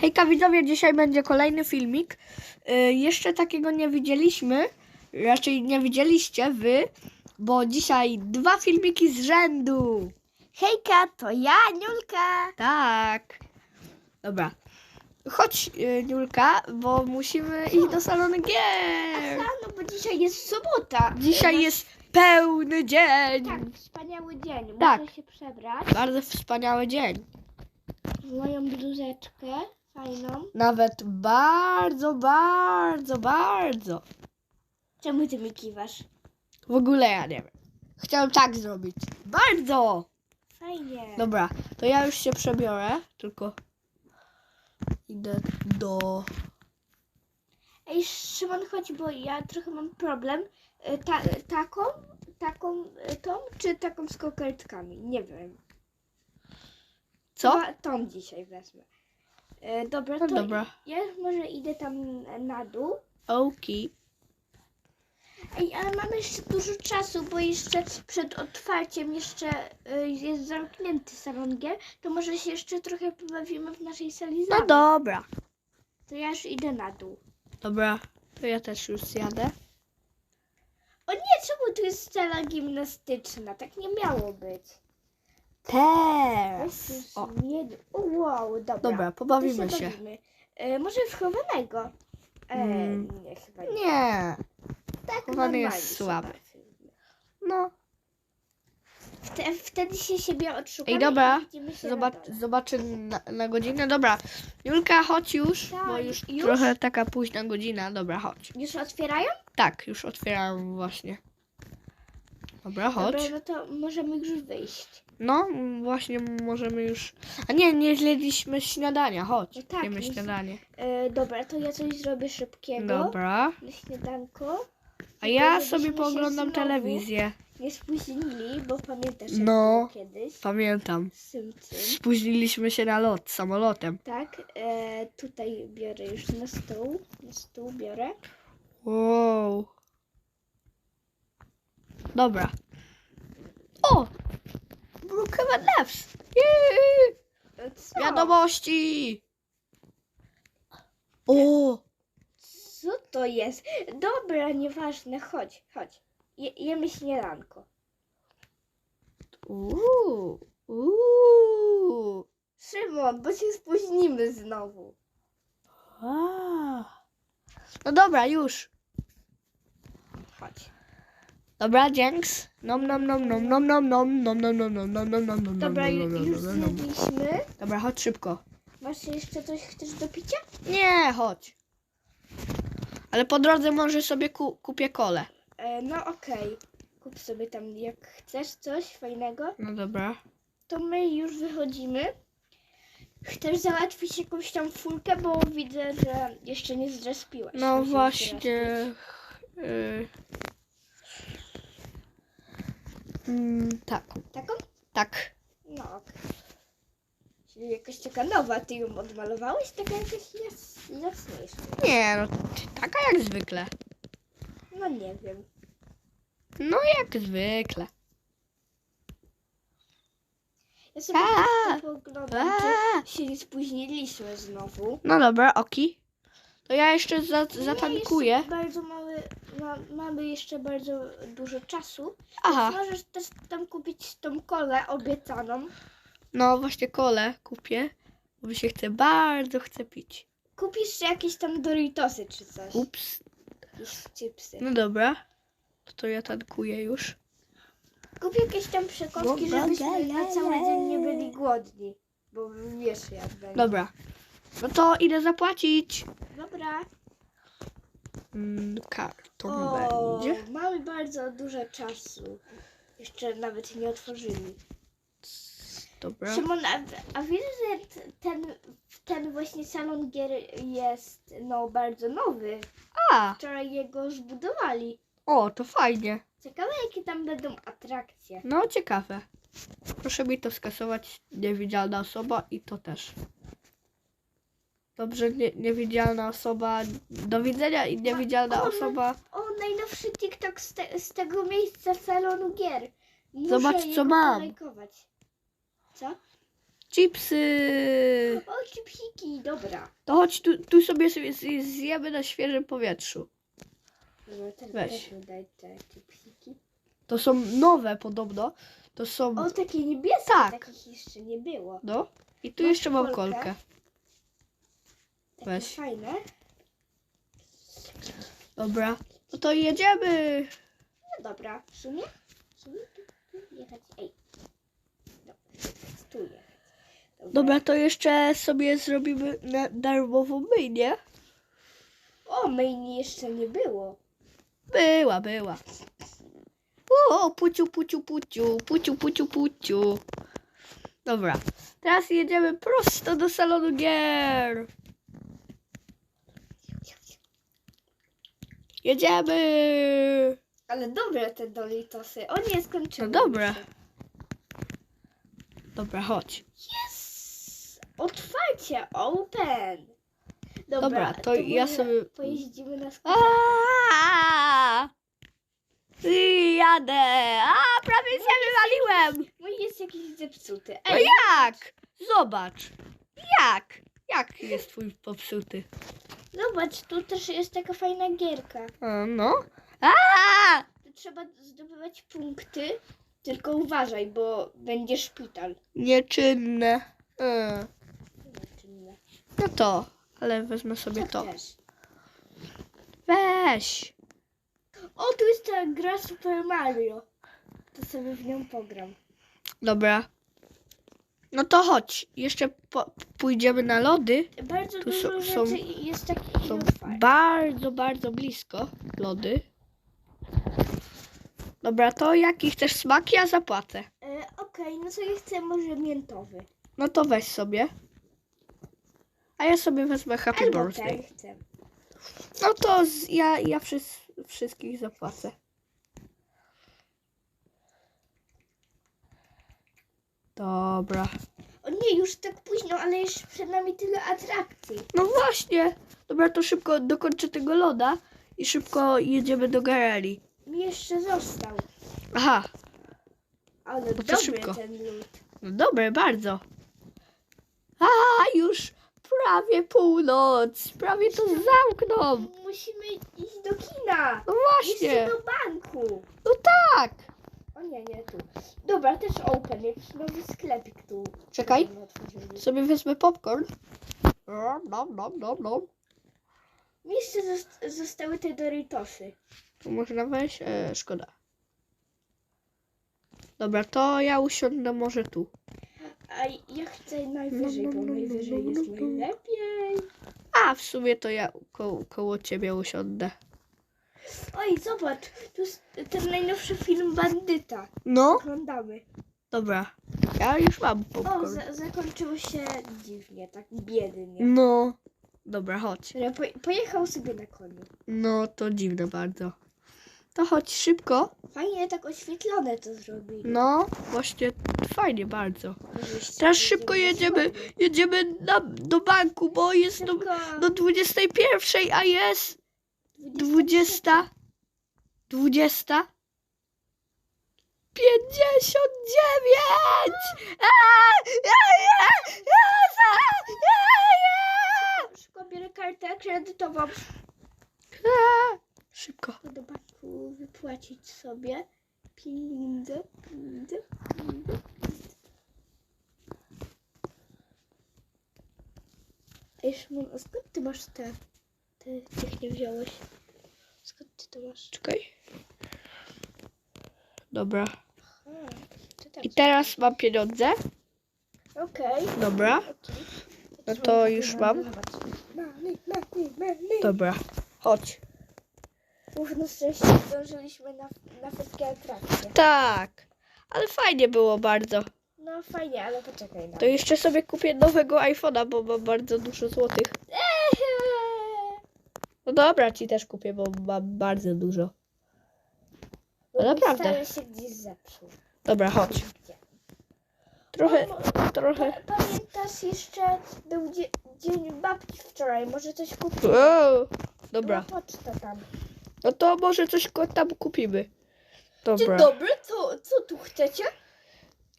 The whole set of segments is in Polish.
Hejka widzowie, dzisiaj będzie kolejny filmik. Y, jeszcze takiego nie widzieliśmy, raczej nie widzieliście wy, bo dzisiaj dwa filmiki z rzędu. Hejka, to ja, Niulka. Tak. Dobra. Chodź, y, Niulka, bo musimy iść do salonu gier. No bo dzisiaj jest sobota. Dzisiaj jest pełny dzień. Tak, wspaniały dzień. Tak. Muszę się przebrać. Bardzo wspaniały dzień. Moją bluzeczkę fajną. Nawet bardzo, bardzo, bardzo. Czemu ty mi kiwasz? W ogóle ja nie wiem. Chciałem tak zrobić. Bardzo! Fajnie. Dobra, to ja już się przebiorę, tylko idę do... Ej, Szymon, chodź, bo ja trochę mam problem. E, Ta, taką, taką, e, tą, czy taką z kokertkami? Nie wiem. Co? Chyba tą dzisiaj wezmę. E, dobra, No to dobra. ja może idę tam na dół. Okej. Ej, ale mamy jeszcze dużo czasu, bo jeszcze przed otwarciem jeszcze y, jest zamknięty salon gier, to może się jeszcze trochę pobawimy w naszej sali No zabaw. dobra. To ja już idę na dół. Dobra, to ja też już zjadę. O nie, czemu tu jest sala gimnastyczna? Tak nie miało być. Jezus, O, o, wow, dobra. dobra, To pobawimy się. bawimy. E, może w chowanego? E, Mm. Nie, chyba nie. Nie. Tak chowany jest się słaby. bawimy. No. Wte, wtedy się siebie odszukamy Ej, dobra. i widzimy się Zobacz, na dole. zobaczy na, na godzinę. Dobra, Julka, chodź już, Tak, bo już, już? trochę taka późna godzina. Dobra, chodź. Już otwierają? Tak, już otwieram właśnie. Dobra, chodź. Dobra, no to możemy już wyjść. No, właśnie możemy już. A nie, nie zjedliśmy śniadania. Chodź, No tak, jemy nie śniadanie. E, dobra, to ja coś zrobię szybkiego Dobra. na śniadanko. A ja żebyśmy sobie się pooglądam znowu telewizję. Nie spóźnili, bo pamiętasz jak No. było kiedyś Pamiętam. z tym tym. Spóźniliśmy się na lot samolotem. Tak, e, tutaj biorę już na stół. Na stół biorę. Wow. Dobra. O! Brookhaven Labs! Co? Wiadomości! O! Co to jest? Dobra, nieważne, chodź, chodź. Je, jemy śniadanko. Uuu! Uuu! Szymon, bo się spóźnimy znowu. A. No dobra, już. Chodź. Dobra, dzięks. Nom nom nom nom nom nom nom nom nom nom nom nom nom nom nom Dobra, nom, nom, już nom, nom. zjedliśmy. Dobra, chodź szybko. Masz jeszcze coś chcesz do picia? Nie, chodź. Ale po drodze może sobie ku, kupię kole. E, no okej. Kup sobie tam jak chcesz coś fajnego. No dobra. To my już wychodzimy. Chcesz załatwić jakąś tam fulkę, bo widzę, że jeszcze nie zrespiłaś. No właśnie. y, mm, tak, Taką? tak. No okej. Czyli jakaś taka nowa. Ty ją odmalowałeś? Taka jakaś jas, jasniejsza. Nie, no taka jak zwykle. No nie wiem. No jak zwykle. Ja sobie A! tak poglądam, A! czy się nie spóźniliśmy znowu. No dobra, oki. To ja jeszcze za, zatankuję. Bardzo mały, ma, mamy jeszcze bardzo dużo czasu. Aha, Więc możesz też tam kupić tą kolę obiecaną. no właśnie kole kupię, bo mi się chce, bardzo chcę pić. Kupisz jakieś tam Doritosy czy coś. Ups, Jakieś chipsy. no dobra. To, to ja tankuję już. Kup jakieś tam przekąski, żebyśmy na cały dzień nie byli głodni. Bo wiesz jak będzie. Dobra. No to idę zapłacić. Dobra. Mm, kartą O, będzie. mamy bardzo dużo czasu. Jeszcze nawet nie otworzyli. Dobra. Szymon, a, a wiesz, że t- ten, ten właśnie salon gier jest no bardzo nowy. A, Wczoraj jego zbudowali. o, to fajnie. Ciekawe jakie tam będą atrakcje. No, ciekawe. Proszę mi to skasować. Niewidzialna osoba i to też. Dobrze, nie, niewidzialna osoba. Do widzenia i niewidzialna o, no. osoba. O, najnowszy TikTok z, te, z tego miejsca salonu gier. Muszę Zobacz, co mam. Co? Chipsy! O, chipsiki, dobra. To chodź, tu, tu sobie sobie zje- zjemy na świeżym powietrzu. Teraz Weź. też mi daj te chipsiki. To są nowe podobno. To są... O, takie niebieskie, Tak. takich jeszcze nie było. No. I tu Masz jeszcze mam kolkę? kolkę. Takie Weź. fajne. Dobra. No to jedziemy. No dobra, w sumie? W sumie tu, tu jechać. Ej. No, tu jechać. Dobra, to jeszcze sobie zrobimy na darmową myjnię. O, myjni jeszcze nie było. Była, była. O, puciu, puciu, puciu, puciu, puciu, puciu. Dobra, teraz jedziemy prosto do salonu gier. Jedziemy. Ale dobre te Doritosy. O nie, skończyły No się. Dobra, chodź. Yes! Otwarcie, open! Dobra, Dobra, to ja może sobie- Pojeździmy na skuterze. Jadę! A, prawie się wywaliłem! Mój jest jakiś zepsuty. No Ej, jak? Zobacz. Jak? Jak jest twój popsuty? Zobacz, tu też jest taka fajna gierka. A, no. A! Tu trzeba zdobywać punkty, tylko uważaj, bo będzie szpital. Nieczynne. E, Zobaczymy. No to, ale wezmę sobie Co to. chcesz? Weź. O, tu jest ta gra Super Mario. To sobie w nią pogram. Dobra. No to chodź. Jeszcze po, pójdziemy na lody. Bardzo Tu dużo są- są- jest takich Są bardzo, bardzo blisko lody. Dobra, to jaki chcesz smak? Ja zapłacę. E, Okej, no to ja chcę może miętowy. No to weź sobie. A ja sobie wezmę Happy Albo Birthday. ten chcę. No to z, ja, ja wszys, wszystkich zapłacę. Dobra. O nie, już tak późno, ale jeszcze przed nami tyle atrakcji. No właśnie. Dobra, to szybko dokończę tego loda i szybko jedziemy do galerii. Mi jeszcze został. Aha, Ale to dobry szybko. ten lód. no dobre, bardzo. A, już prawie północ. Prawie to zamkną. Musimy iść do kina. No Jeszcze właśnie. do banku. No tak. O nie, nie tu. Dobra, też open. Jakiś nowy sklepik tu. Czekaj. Sobie wezmę popcorn. Nom, nom, nom, nom. Mi jeszcze zost- zostały te Doritosy. Tu można wejść? E, szkoda. Dobra, to ja usiądę może tu. A ja chcę najwyżej, bo najwyżej jest najlepiej. A, w sumie to ja ko koło ciebie usiądę. Oj, zobacz. Tu jest ten najnowszy film Bandyta. No, Oglądamy. dobra. Ja już mam O, popcorn. za- zakończyło się dziwnie, tak biednie. No. Dobra, chodź. Ale po- pojechał sobie na koniu. No, to dziwne bardzo. To chodź szybko. Fajnie tak oświetlone to zrobili. No, właśnie fajnie bardzo. Teraz szybko jedziemy jedziemy. Na, do banku, bo jest do, do 21, a jest 20. 20. 59! Aaa! Ja, ja, ja, ja, ja, Szybko bierę kartę kredytową. Szybko. Do banku wypłacić sobie pieniądze, pieniądze, pieniądze. Szymon, a skąd ty masz te, te, tych nie wziąłeś? Skąd ty to masz? Czekaj. Dobra. A, ty tam I teraz mam pieniądze. Okej. Dobra. okej. No to już mam. Money, money, money. Dobra. Chodź. Mów na szczęście zdążyliśmy na, na wszystkie atrakcje. Tak. Ale fajnie było bardzo. No fajnie, ale poczekaj na To jeszcze sobie kupię nowego iPhone'a, bo mam bardzo dużo złotych. No dobra, ci też kupię, bo mam bardzo dużo. No naprawdę. stary się gdzieś zepsuł. Dobra, chodź. Trochę, trochę. pa- Pamiętasz jeszcze był dzie dzień babci wczoraj, może coś kupimy? Wow. Dobra. Była poczta tam. No to może coś ko- tam kupimy. Dzień Dobra. dobry, co, co tu chcecie?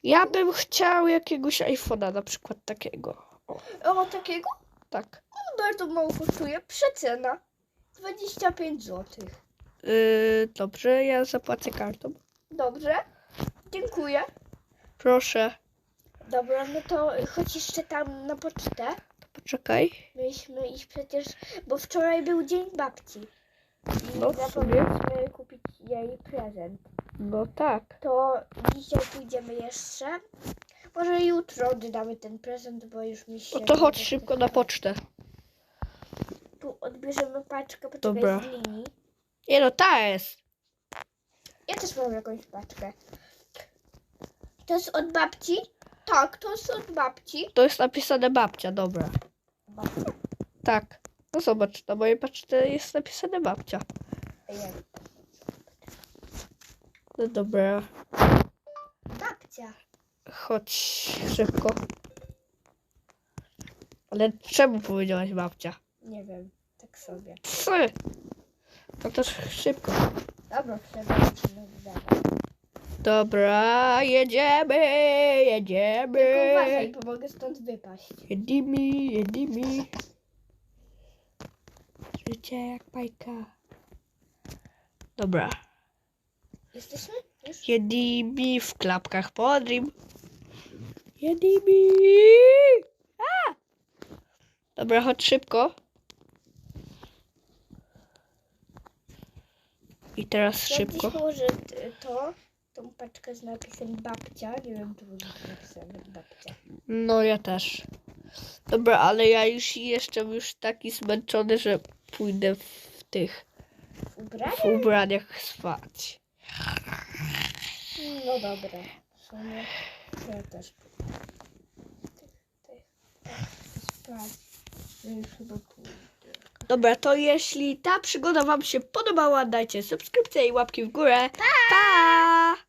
Ja bym chciał jakiegoś iPhone'a, na przykład takiego. O, O, takiego? tak. No, bardzo mało kosztuje. Przecena. 25 zł. Yy, dobrze, ja zapłacę kartą. Dobrze. Dziękuję. Proszę. Dobra, no to chodź jeszcze tam na pocztę. Poczekaj. Mieliśmy iść przecież, bo wczoraj był dzień babci. I No, w sumie. zapomnieliśmy kupić jej prezent. No tak. To dzisiaj pójdziemy jeszcze. Może jutro oddamy ten prezent, bo już mi się... No to chodź szybko na pocztę. Odbierzemy paczkę, poczekaj Dobra. z linii. Nie no, ta jest. Ja też mam jakąś paczkę. To jest od babci? Tak, to jest od babci. To jest napisane babcia, dobra. Babcia? Tak. No zobacz, na mojej paczce jest napisane babcia. Ej, No dobra. Babcia. Chodź szybko. Ale czemu powiedziałaś babcia? Nie wiem, tak sobie. Co? No to szybko. Dobra, przepraszam. Dobra, jedziemy, jedziemy. Tylko uważaj, bo mogę stąd wypaść. Jedziemy, jedziemy. Życie jak bajka. Dobra. Jesteśmy? Już? Jedziemy w klapkach podrim. Jedziemy. A! Dobra, chodź szybko. I teraz szybko. t- to, tą paczkę z napisem babcia. Nie wiem, czy będzie napisane babcia. No ja też. Dobra, ale ja już jestem już taki zmęczony, że pójdę w tych W w ubraniach spać. No dobra. W sumie ja też pójdę. Tych, tych, tak, spać. Ja już chyba pójdę. Dobra, to jeśli ta przygoda Wam się podobała, dajcie subskrypcję i łapki w górę. Pa!